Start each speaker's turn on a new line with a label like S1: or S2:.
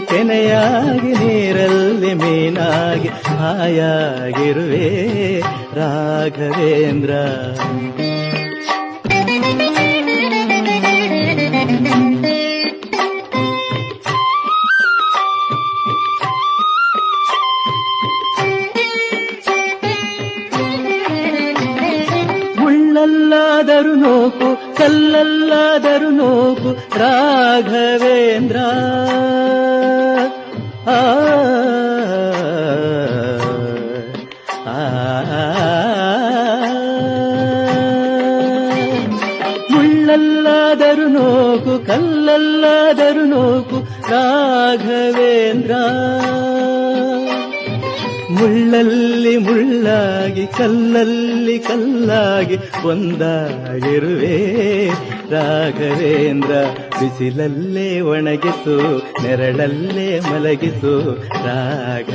S1: ಕೆನೆಯಾಗಿ ನೀರಲ್ಲಿ ಮೀನಾಗಿ ಹಾಯಾಗಿರುವೆ ರಾಘವೇಂದ್ರ. ಮುಳ್ಳಲ್ಲಾದರೂ ನೋಕು ಕಲ್ಲಲ್ಲಾದರೂ ನೋಕು ರಾಘವೇಂದ್ರ. ಮುಳ್ಳಲ್ಲಾದರೂ ನೋಕು ಕಲ್ಲಲ್ಲಾದರೂ ನೋಕು ರಾಘವೇಂದ್ರ. ಮುಳ್ಳಲ್ಲಿ ಮುಳ್ಳಾಗಿ ಕಲ್ಲಲ್ಲಿ ಕಲ್ಲಾಗಿ ಒಂದಾಗಿರುವೆ. ರಾಘವೇಂದ್ರ ಬಿಸಿಲಲ್ಲೇ ಒಣಗಿಸು ನೆರಳಲ್ಲೇ ಮಲಗಿಸು ರಾಘ